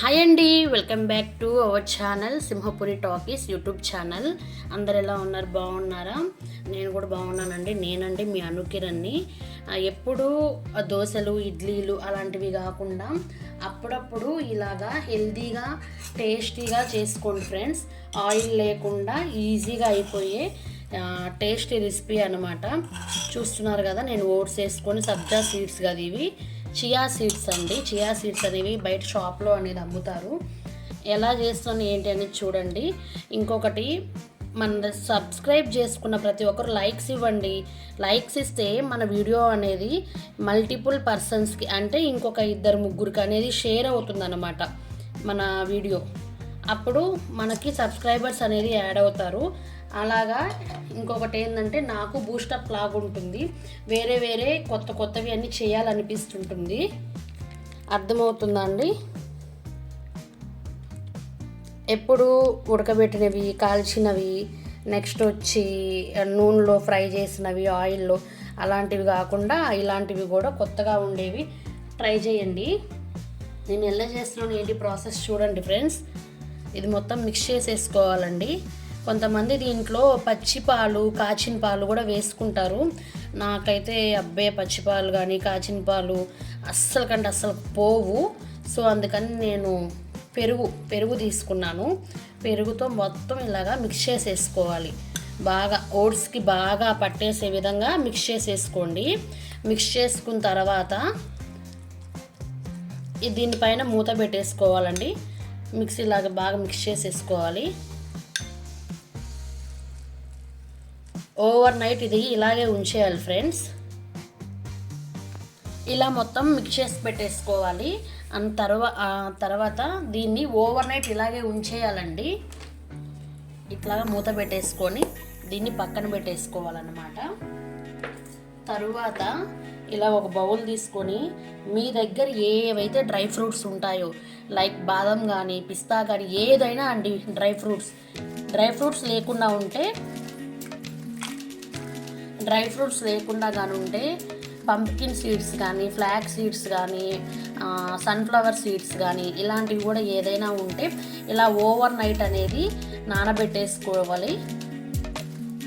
Hi అండి welcome back to our channel Simhapuri talkies YouTube channel అందరు ఎలా ఉన్నారు? బాగున్నారా? నేను కూడా బాగున్నానండి. నేనండి మీ అనుకిరణ్ని. ఆ, ఎప్పుడూ ఆ దోశలు ఇడ్లీలు అలాంటివి కాకుండా అప్పుడప్పుడు ఇలాగా హెల్తీగా టేస్టీగా చేసుకోండి ఫ్రెండ్స్. ఆయిల్ లేకుండా ఈజీగా అయిపోయే టేస్టీ రెసిపీ అనమాట చూస్తున్నారు కదా నేను ఓట్స్ వేసుకొని సబ్జా సీడ్స్ కదా ఇవి. చియా సీడ్స్ అండి. చియా సీడ్స్ అనేవి బయట షాప్లో అనేది అమ్ముతారు. ఎలా చేస్తాను ఏంటి అనేది చూడండి. ఇంకొకటి మన సబ్స్క్రైబ్ చేసుకున్న ప్రతి ఒక్కరు లైక్స్ ఇవ్వండి. లైక్స్ ఇస్తే మన వీడియో అనేది మల్టిపుల్ పర్సన్స్కి అంటే ఇంకొక ఇద్దరు ముగ్గురికి అనేది షేర్ అవుతుందన్నమాట మన వీడియో అప్పుడు మనకి సబ్స్క్రైబర్స్ అనేది యాడ్ అవుతారు. అలాగా ఇంకొకటి ఏంటంటే నాకు బూస్టప్ లాగా ఉంటుంది. వేరే వేరే కొత్త కొత్తవి అన్నీ చేయాలనిపిస్తుంటుంది. అర్థమవుతుందా అండి ఎప్పుడు ఉడకబెట్టినవి కాల్చినవి నెక్స్ట్ వచ్చి నూనెలో ఫ్రై చేసినవి ఆయిల్లో అలాంటివి కాకుండా ఇలాంటివి కూడా కొత్తగా ఉండేవి ట్రై చేయండి. నేను ఎలా చేస్తున్నాను ఏంటి ప్రాసెస్ చూడండి ఫ్రెండ్స్. ఇది మొత్తం మిక్స్ చేసేసుకోవాలండి. కొంతమంది దీంట్లో పచ్చిపాలు కాచిన పాలు కూడా వేసుకుంటారు. నాకైతే అబ్బే పచ్చిపాలు కానీ కాచిన పాలు అస్సలు కంటే అస్సలు పోవు. సో అందుకని నేను పెరుగు పెరుగు తీసుకున్నాను. పెరుగుతో మొత్తం ఇలాగా మిక్స్ చేసేసుకోవాలి. బాగా ఓట్స్కి బాగా పట్టేసే విధంగా మిక్స్ చేసేసుకోండి. మిక్స్ చేసుకున్న తర్వాత దీనిపైన మూత పెట్టేసుకోవాలండి. మిక్సీ లాగా బాగా మిక్స్ చేసేసుకోవాలి. ఓవర్ నైట్ ఇది ఇలాగే ఉంచేయాలి ఫ్రెండ్స్. ఇలా మొత్తం మిక్స్ చేసి పెట్టేసుకోవాలి. అండ్ తర్వా తర్వాత దీన్ని ఓవర్ నైట్ ఇలాగే ఉంచేయాలండి. ఇట్లా మూత పెట్టేసుకొని దీన్ని పక్కన పెట్టేసుకోవాలన్నమాట. తరువాత ఇలా ఒక బౌల్ తీసుకొని మీ దగ్గర ఏవైతే డ్రై ఫ్రూట్స్ ఉంటాయో లైక్ బాదం కానీ పిస్తా కానీ ఏదైనా అండి డ్రై ఫ్రూట్స్. డ్రై ఫ్రూట్స్ లేకుండా ఉంటే డ్రై ఫ్రూట్స్ లేకుండా కానీ ఉంటే పంప్కిన్ సీడ్స్ కానీ ఫ్లాక్ సీడ్స్ కానీ సన్ఫ్లవర్ సీడ్స్ కానీ ఇలాంటివి కూడా ఏదైనా ఉంటే ఇలా ఓవర్ నైట్ అనేది నానబెట్టేసుకోవాలి.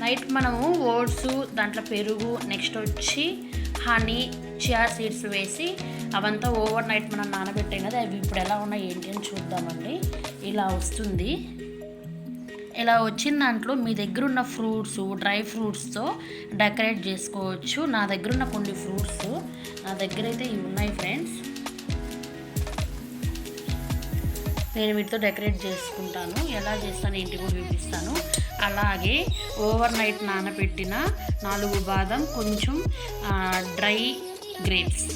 నైట్ మనము ఓట్స్ దాంట్లో పెరుగు నెక్స్ట్ వచ్చి హనీ చియా సీడ్స్ వేసి అవంతా ఓవర్ నైట్ మనం నానబెట్టాం కదా అవి ఇప్పుడు ఎలా ఉన్నాయి ఏంటి అని చూద్దామండి. ఇలా వస్తుంది. ఇలా వచ్చిన దాంట్లో మీ దగ్గర ఉన్న ఫ్రూట్స్ డ్రై ఫ్రూట్స్తో డెకరేట్ చేసుకోవచ్చు. నా దగ్గర ఉన్న కొన్ని ఫ్రూట్స్ నా దగ్గర అయితే ఇవి ఉన్నాయి ఫ్రెండ్స్. నేను వీటితో డెకరేట్ చేసుకుంటాను. ఎలా చేస్తాను ఏంటి కూడా చూపిస్తాను. అలాగే ఓవర్ నైట్ నానబెట్టిన నాలుగు బాదం కొంచెం డ్రై గ్రేప్స్.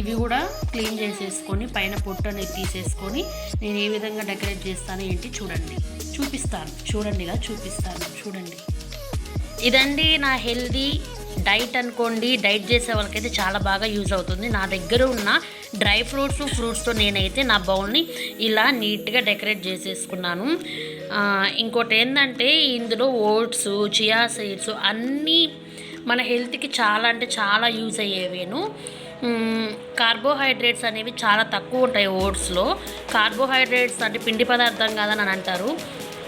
ఇవి కూడా క్లీన్ చేసేసుకొని పైన పొట్టు అనేది తీసేసుకొని నేను ఏ విధంగా డెకరేట్ చేస్తాను ఏంటి చూడండి. చూపిస్తాను. చూడండిగా చూపిస్తాను. చూడండి. ఇదండి నా హెల్దీ డైట్ అనుకోండి. డైట్ చేసే వాళ్ళకైతే చాలా బాగా యూజ్ అవుతుంది. నా దగ్గర ఉన్న డ్రై ఫ్రూట్స్ ఫ్రూట్స్తో నేనైతే నా బౌల్ని ఇలా నీట్గా డెకరేట్ చేసేసుకున్నాను. ఇంకోటి ఏంటంటే ఇందులో ఓట్స్ చియా సీడ్స్ అన్నీ మన హెల్త్కి చాలా అంటే చాలా యూజ్ అయ్యేవేను. కార్బోహైడ్రేట్స్ అనేవి చాలా తక్కువ ఉంటాయి ఓట్స్లో. కార్బోహైడ్రేట్స్ అంటే పిండి పదార్థం కాదని అని అంటారు.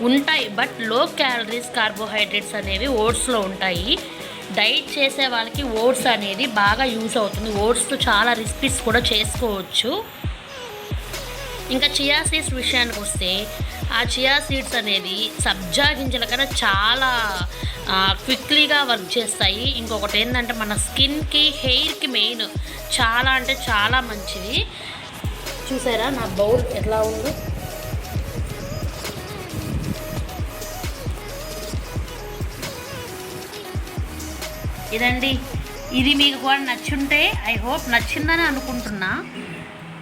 ఉంటాయి బట్లో క్యాలరీస్ కార్బోహైడ్రేట్స్ అనేవి ఓట్స్లో ఉంటాయి. డైట్ చేసే వాళ్ళకి ఓట్స్ అనేది బాగా యూజ్ అవుతుంది. ఓట్స్తో చాలా రెసిపీస్ కూడా చేసుకోవచ్చు. ఇంకా చియా సీడ్స్ విషయానికి వస్తే ఆ చియా సీడ్స్ అనేది సబ్జా గింజల కన్నా చాలా క్విక్లీగా వర్క్ చేస్తాయి. ఇంకొకటి ఏంటంటే మన స్కిన్కి హెయిర్కి మెయిన్ చాలా అంటే చాలా మంచిది. చూసారా నా బౌల్ ఎట్లా ఉందో? ఇదండి. ఇది మీకు కూడా నచ్చుంటే ఐ హోప్ నచ్చిందని అనుకుంటున్నా.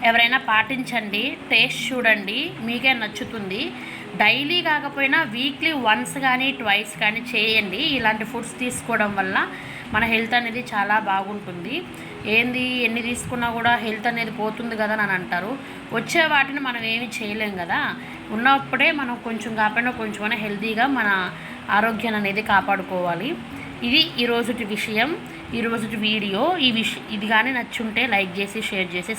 ఎవరైనా పాటించండి టేస్ట్ చూడండి మీకే నచ్చుతుంది. డైలీ కాకపోయినా వీక్లీ వన్స్ కానీ ట్వైస్ కానీ చేయండి. ఇలాంటి ఫుడ్స్ తీసుకోవడం వల్ల మన హెల్త్ అనేది చాలా బాగుంటుంది. ఏంది ఎన్ని తీసుకున్నా కూడా హెల్త్ అనేది పోతుంది కదా అని అంటారు. వచ్చే వాటిని మనం ఏమి చేయలేం కదా. ఉన్నప్పుడే మనం కొంచెం కాకపోయినా కొంచెం హెల్తీగా మన ఆరోగ్యాన్ని అనేది కాపాడుకోవాలి. ఇది ఈరోజుటి విషయం ఈరోజుటి వీడియో. ఈ విష ఇది కానీ నచ్చుంటే లైక్ చేసి షేర్ చేసి